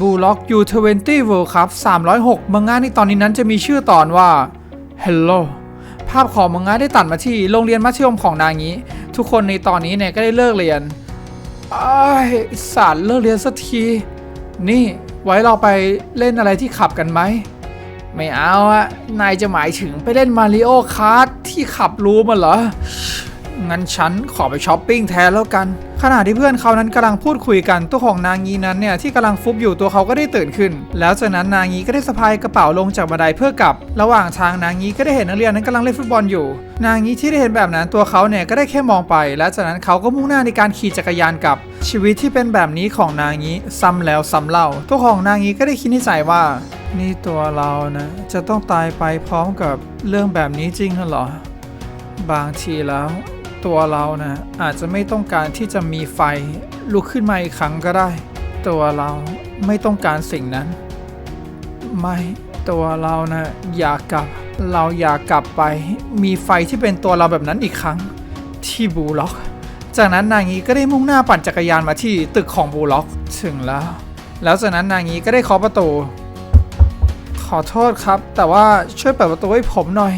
บูล็อก U20 World Cup 306 มังงะในตอนนี้นั้นจะมีชื่อตอนว่า Hello ภาพของมังงะได้ตัดมาที่โรงเรียนมัธยมของนางนี้ ทุกคนในตอนนี้เนี่ยก็ได้เลิกเรียนอ้สารเลิกเรียนสักที นี่ไว้เราไปเล่นอะไรที่ขับกันไหม ไม่เอาอะนายจะหมายถึงไปเล่นมาริโอคาร์ทที่ขับรูมาเหรอ งั้นฉันขอไปช้อปปิ้งแทนแล้วกัน ขณะที่เพื่อนเขานั้นกำลังพูดคุยกันตัวของนางงีนั้นเนี่ยที่กำลังฟุบอยู่ตัวเขาก็ได้ตื่นขึ้น แล้วจากนั้นนางงีก็ได้สะพายกระเป๋าลงจากบันไดเพื่อกลับ ระหว่างทางนางงีก็ได้เห็นนักเรียนนั้นกำลังเล่นฟุตบอลอยู่ นางงีที่ได้เห็นแบบนั้นตัวเขาเนี่ยก็ได้แค่มองไป และจากนั้นเขาก็มุ่งหน้าในการขี่จักรยานกลับ ชีวิตที่เป็นแบบนี้ของนางงีซ้ำแล้วซ้ำเล่า ตัวของนางงีก็ได้คิดในใจว่านี่ตัวเรานะจะต้องตายไปพร้อมกับเรื่องแบบนี้จริงเหรอ บางทีแล้ว ตัวเรานะอาจจะไม่ต้องการที่จะมีไฟลุกขึ้นมาอีกครั้งก็ได้ ตัวเราไม่ต้องการสิ่งนั้น ไม่ตัวเรานะอยากกลับเราอยากกลับไป มีไฟที่เป็นตัวเราแบบนั้นอีกครั้งที่บูล็อก จากนั้นนางงี้ก็ได้มุ่งหน้าปั่นจักรยานมาที่ตึกของบูล็อกถึงแล้ว แล้วจากนั้นนางงี้ก็ได้เคาะประตู ขอโทษครับ แต่ว่าช่วยเปิดประตูให้ผมหน่อย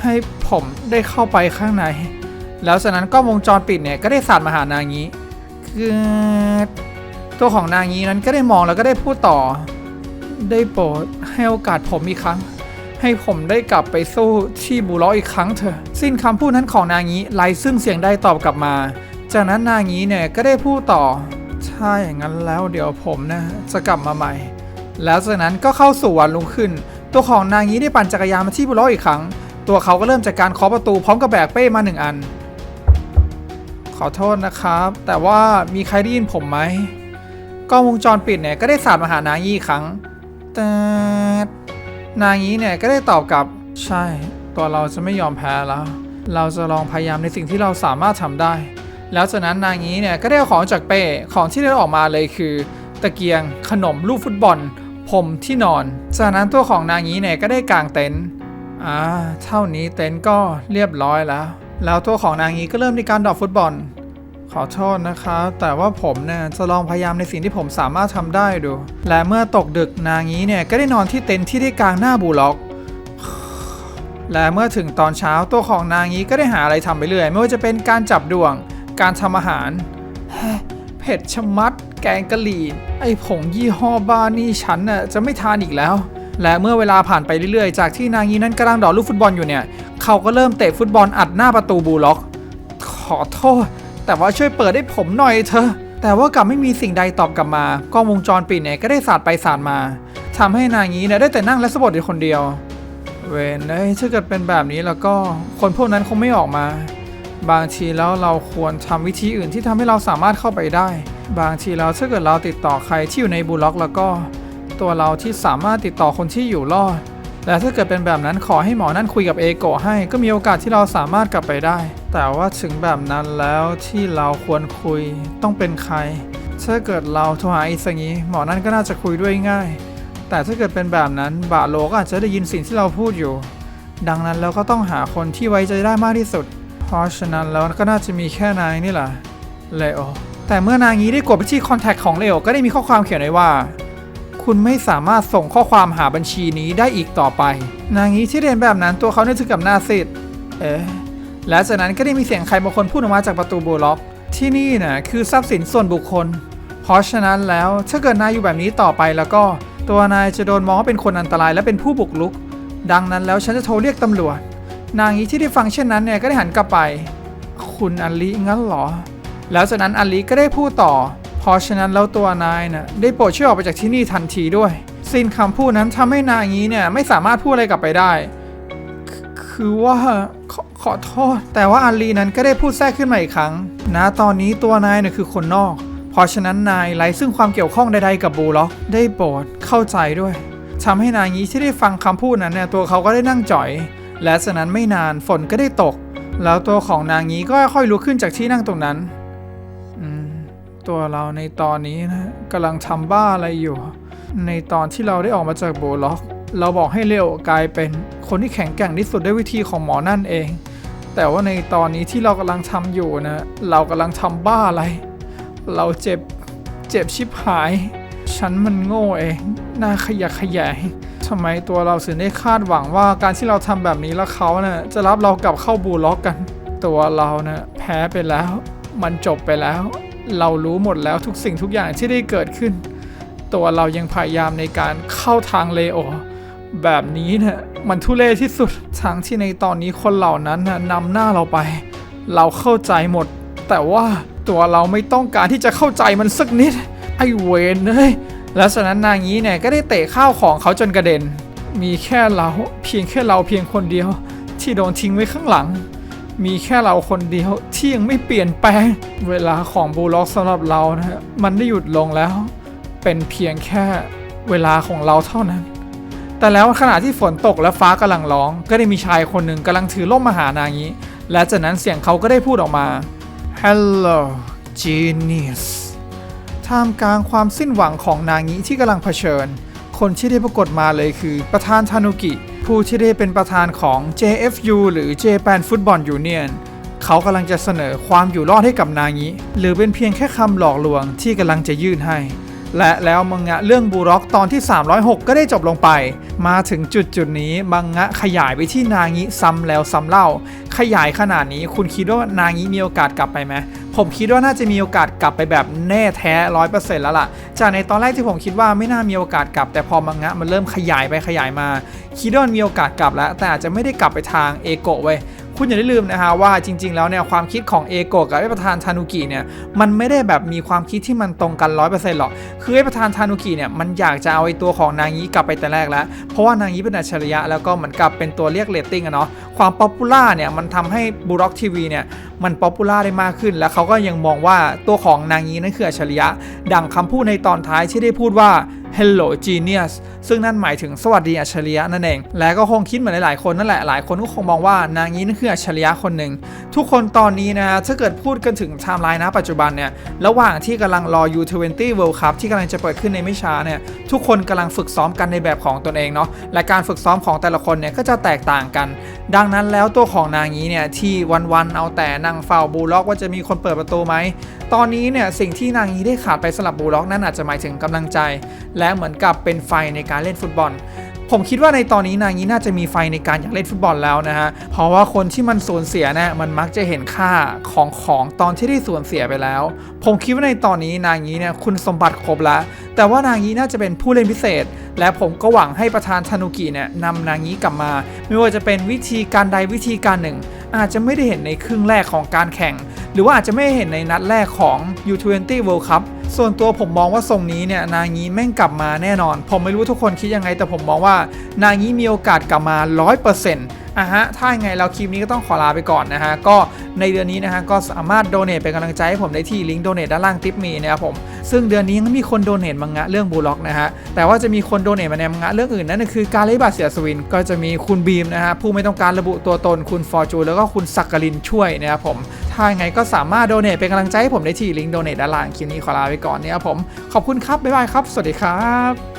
ให้ผมได้เข้าไปข้างใน แล้วจากนั้นกล้องวงจรปิดเนี่ยก็ได้สาดมาหานางงี้คือตัวของนางงี้นั้นก็ได้มองแล้วก็ได้พูดต่อ ได้โปรดให้โอกาสผมอีกครั้ง ให้ผมได้กลับไปสู้ที่บูล็ออีกครั้งเถอะสิ้นคำพูดนั้นของนางงี้ไร้ซึ่งเสียงได้ตอบกลับมา จากนั้นนางงี้เนี่ยก็ได้พูดต่อถ้าอย่างนั้นแล้วเดี๋ยวผมนะจะกลับมาใหม่ แล้วจากนั้นก็เข้าสู่วันรุ่งขึ้น ตัวของนางงี้ได้ปั่นจักรยานมาที่บุโรอีกครั้ง ตัวเขาก็เริ่มจากการเคาะประตูพร้อมกับแบกเป้มาหนึ่งอัน ขอโทษนะครับ แต่ว่ามีใครได้ยินผมไหมกล้องวงจรปิดเนี่ยก็ได้สาดมาหานางงี้อีกครั้ง แต่นางงี้เนี่ยก็ได้ตอบกลับใช่ ตัวเราจะไม่ยอมแพ้แล้ว เราจะลองพยายามในสิ่งที่เราสามารถทำได้ แล้วจากนั้นนางงี้เนี่ยก็ได้เอาของจากเป้ของที่ได้ออกมาเลยคือ ตะเกียงขนมลูกฟุตบอล ผมที่นอน จากนั้นตัวของนางงี้เนี่ยก็ได้กางเต็นท์อ่าเท่านี้เต็นท์ก็เรียบร้อยแล้ว แล้วตัวของนางีก็เริ่มในการดรอปฟุตบอล ขอโทษนะครับแต่ว่าผมเนี่ยจะลองพยายามในสิ่งที่ผมสามารถทำได้ดู และเมื่อตกดึกนางีเนี่ยก็ได้นอนที่เต็นท์ที่ได้กลางหน้าบูล็อก และเมื่อถึงตอนเช้าตัวของนางีก็ได้หาอะไรทำไปเรื่อย ไม่ว่าจะเป็นการจับดวง การทำอาหาร เผ็ดชะมัด แกงกะหรี่ ไอผงยี่ห้อบ้านี่ฉันน่ะจะไม่ทานอีกแล้วและเมื่อเวลาผ่านไปเรื่อยๆ จากที่นางีนั้นกำลังดอลูกฟุตบอลอยู่เนี่ย เขาก็เริ่มเตะฟุตบอลอัดหน้าประตูบูล็อก ขอโทษ แต่ว่าช่วยเปิดให้ผมหน่อยเถอะ แต่ว่ากลับไม่มีสิ่งใดตอบกลับมากล้องวงจรปิดเนี่ยก็ได้สาดไปสาดมาทำให้นางงี้เนี่ยได้แต่นั่งและสะบัดอยู่คนเดียว เวนเอ้ยถ้าเกิดเป็นแบบนี้แล้วก็คนพวกนั้นคงไม่ออกมา บางทีแล้วเราควรทำวิธีอื่นที่ทำให้เราสามารถเข้าไปได้ บางทีแล้วถ้าเกิดเราติดต่อใครที่อยู่ในบูล็อก แล้วก็ ตัวเราที่สามารถติดต่อคนที่อยู่รอด และถ้าเกิดเป็นแบบนั้นขอให้หมอนั่นคุยกับเอโกะให้ ก็มีโอกาสที่เราสามารถกลับไปได้ แต่ว่าถึงแบบนั้นแล้วที่เราควรคุยต้องเป็นใคร ถ้าเกิดเราโทรหาอิสงี้ หมอนั่นก็น่าจะคุยด้วยง่าย แต่ถ้าเกิดเป็นแบบนั้นบาโลก็อาจจะได้ยินสิ่งที่เราพูดอยู่ ดังนั้นเราก็ต้องหาคนที่ไว้ใจได้มากที่สุด เพราะฉะนั้นแล้วก็น่าจะมีแค่นายนี่แหละเลโอแต่เมื่อนางนี้ได้กดไปที่คอนแทคของเลโอก็ได้มีข้อความเขียนไว้ว่า คุณไม่สามารถส่งข้อความหาบัญชีนี้ได้อีกต่อไป นางนี้ที่เรียนแบบนั้นตัวเขาเนี่ยถึงกับหน้าซีดเอ๊ะและจากนั้นก็ได้มีเสียงใครบางคนพูดออกมาจากประตูโบล็อก ที่นี่นะคือทรัพย์สินส่วนบุคคล เพราะฉะนั้นแล้วถ้าเกิดนายอยู่แบบนี้ต่อไปแล้วก็ตัวนายจะโดนมองว่าเป็นคนอันตรายและเป็นผู้บุกรุก ดังนั้นแล้วฉันจะโทรเรียกตำรวจ นางนี้ที่ได้ฟังเช่นนั้นเนี่ยก็ได้หันกลับไป คุณอลิงั้นเหรอ แล้วจากนั้นอลิก็ได้พูดต่อ เพราะฉะนั้นแล้วตัวนายน่ะได้โปรดช่วยออกไปจากที่นี่ทันทีด้วยสิ้นคำพูดนั้นทำให้นางนี้เนี่ยไม่สามารถพูดอะไรกลับไปได้ คือว่าขอขอโทษ แต่ว่าอาลีนั้นก็ได้พูดแทรกขึ้นมาอีกครั้งนะตอนนี้ตัวนายเนี่ยคือคนนอก เพราะฉะนั้นนายไร้ซึ่งความเกี่ยวข้องใดๆกับบูล็อก ได้โปรดเข้าใจด้วยทำให้นายงี้ที่ได้ฟังคำพูดนั้นเนี่ยตัวเขาก็ได้นั่งจ่อย และจากนั้นไม่นานฝนก็ได้ตก แล้วตัวของนางงี้ก็ค่อยๆลุกขึ้นจากที่นั่งตรงนั้น ตัวเราในตอนนี้นะกำลังทำบ้าอะไรอยู่ ในตอนที่เราได้ออกมาจากโบล็อก เราบอกให้เลโอกลายเป็นคนที่แข็งแกร่งที่สุดด้วยวิธีของหมอนั่นเอง แต่ว่าในตอนนี้ที่เรากำลังทำอยู่นะเรากำลังทำบ้าอะไร เราเจ็บเจ็บชิบหาย ฉันมันโง่เองน่าขยะขยงทำไมตัวเราถึงได้คาดหวังว่าการที่เราทำแบบนี้แล้วเขาเนะ่จะรับเรากลับเข้าบูล็อกกัน ตัวเราเนะ่ะแพ้ไปแล้ว มันจบไปแล้ว เรารู้หมดแล้วทุกสิ่งทุกอย่างที่ได้เกิดขึ้น ตัวเรายังพยายามในการเข้าทางเลโอ แบบนี้เนะ่ะมันทุเรศที่สุดทั้งที่ในตอนนี้คนเหล่านั้นนะนำหน้าเราไป เราเข้าใจหมด แต่ว่าตัวเราไม่ต้องการที่จะเข้าใจมันสักนิด ไอเวนเอ้ยแล้วฉะนั้นนางนี้เนี่ยก็ได้เตะข้าวของเขาจนกระเด็น มีแค่เราเพียงแค่เราเพียงคนเดียว ที่โดนทิ้งไว้ข้างหลัง มีแค่เราคนเดียวที่ยังไม่เปลี่ยนแปลง เวลาของบูล็อกสำหรับเรานะฮะมันได้หยุดลงแล้ว เป็นเพียงแค่เวลาของเราเท่านั้น แต่แล้วขณะที่ฝนตกและฟ้ากำลังร้อง ก็ได้มีชายคนหนึ่งกำลังถือร่มมาหานางนี้ และจากนั้นเสียงเขาก็ได้พูดออกมา Hello Genius ท่ามกลางความสิ้นหวังของนางนี้ที่กำลังเผชิญ คนที่ได้ปรากฏมาเลยคือประธานทานุกิ ผู้ที่ได้เป็นประธานของ JFU หรือ Japan Football Union เขากำลังจะเสนอความอยู่รอดให้กับนางิหรือเป็นเพียงแค่คำหลอกลวงที่กำลังจะยื่นให้ และแล้วมังงะเรื่องบูร็อกตอนที่ 306 ก็ได้จบลงไป มาถึงจุดจุดนี้มังงะขยายไปที่นางิซ้ำแล้วซ้ำเล่า ขยายขนาดนี้คุณคิดว่านางิมีโอกาสกลับไปไหมผมคิดว่าน่าจะมีโอกาสกลับไปแบบแน่แท้ร้อยเปอร์เซ็นต์แล้วล่ะ จากในตอนแรกที่ผมคิดว่าไม่น่ามีโอกาสกลับ แต่พอมังงะมันเริ่มขยายไปขยายมาคิดว่ามันมีโอกาสกลับแล้ว แต่อาจจะไม่ได้กลับไปทางเอโกะเว้ย คุณอย่าได้ลืมนะฮะว่าจริง ๆ แล้วเนี่ยความคิดของเอโกะกับไอ้ประธานทานุกิเนี่ยมันไม่ได้แบบมีความคิดที่มันตรงกันร้อยเปอร์เซ็นต์หรอกคือไอ้ประธานทานุกิเนี่ยมันอยากจะเอาไอ้ตัวของนางนี้กลับไปแต่แรกแล้ว เพราะว่านางนี้เป็นอัจฉริยะแล้วก็เหมือนกับเป็นตัวเรียกเรตติ้งอะเนาะความป๊อปปูล่าเนี่ยมันทำให้บูร็อกทีวีเนี่ยมันป๊อปปูล่าได้มากขึ้น แล้วเขาก็ยังมองว่าตัวของนางนี้นั่นคืออัจฉริยะ ดังคำพูดในตอนท้ายที่ได้พูดว่า Hello Genius ซึ่งนั่นหมายถึงสวัสดีอัจฉริยะนั่นเอง และก็คงคิดเหมือนหลายๆคนนั่นแหละ หลายคนก็คงมองว่านางนี้นั่นคืออัจฉริยะคนหนึ่ง ทุกคนตอนนี้นะถ้าเกิดพูดกันถึงไทม์ไลน์นะปัจจุบันเนี่ย ระหว่างที่กำลังรอ U20 World Cup ที่กำลังจะเปิดขึ้นในไม่ช้าเนี่ย ทุกคนกำลังฝึกซ้อมกันในแบบของตนเองเนาะ และการฝึกซ้อมของแต่ละคนเนี่ยก็จะแตกต่างกัน ดังนั้นแล้วตัวของนางนี้เนี่ยที่วันๆเอาแต่นั่งเฝ้าบูล็อกว่าจะมีคนเปิดประตูไหม ตอนนี้เนี่ยสิ่งที่นางนี้ได้ขาดไปสำหรับบูล็อกนั่นอาจจะหมายถึงกำลังใจและเหมือนกับเป็นไฟในการเล่นฟุตบอล ผมคิดว่าในตอนนี้นางนี้น่าจะมีไฟในการอยากเล่นฟุตบอลแล้วนะฮะ เพราะว่าคนที่มันสูญเสียเนี่ยมันมักจะเห็นค่าของของตอนที่ได้สูญเสียไปแล้ว ผมคิดว่าในตอนนี้นางนี้เนี่ยคุณสมบัติครบแล้วแต่ว่านางนี้น่าจะเป็นผู้เล่นพิเศษ และผมก็หวังให้ประธานธนุกิเนี่ยนำนางนี้กลับมา ไม่ว่าจะเป็นวิธีการใดวิธีการหนึ่ง อาจจะไม่ได้เห็นในครึ่งแรกของการแข่ง หรือว่าอาจจะไม่เห็นในนัดแรกของ U20 World Cup ส่วนตัวผมมองว่าทรงนี้เนี่ยนางี้แม่งกลับมาแน่นอน ผมไม่รู้ทุกคนคิดยังไง แต่ผมมองว่านางี้มีโอกาสกลับมา 100% อะฮะ ถ้ายังไงเราคลิปนี้ก็ต้องขอลาไปก่อนนะฮะ ก็ในเดือนนี้นะฮะ ก็สามารถโดเน a เป็นกำลังใจให้ผมได้ที่ลิงก์โดเน a ด้านล่างทิปมีนะครับผม ซึ่งเดือนนี้ยังมีคนโดเน a มังงะเรื่องบูล็อกนะฮะ แต่ว่าจะมีคนโดเน a มาในมังงะเรื่องอื่นนั่นคือการเลบาเสียสวิน ก็จะมีคุณบีมนะฮะ ผู้ไม่ต้องการระบุตัวตน คุณฟอร์จูแล้วก็คุณสักกลินช่วยนะครับผม ถ้ายังไงก็สามารถโดเน a เป็นกำลังใจให้ผมได้ที่ลิงก์โดเน a ด้านล่างคลิปนี้ขอลาไปก่อนนะครับผม ขอบคุณครับบ๊ายบายครับ สวัสดีครับ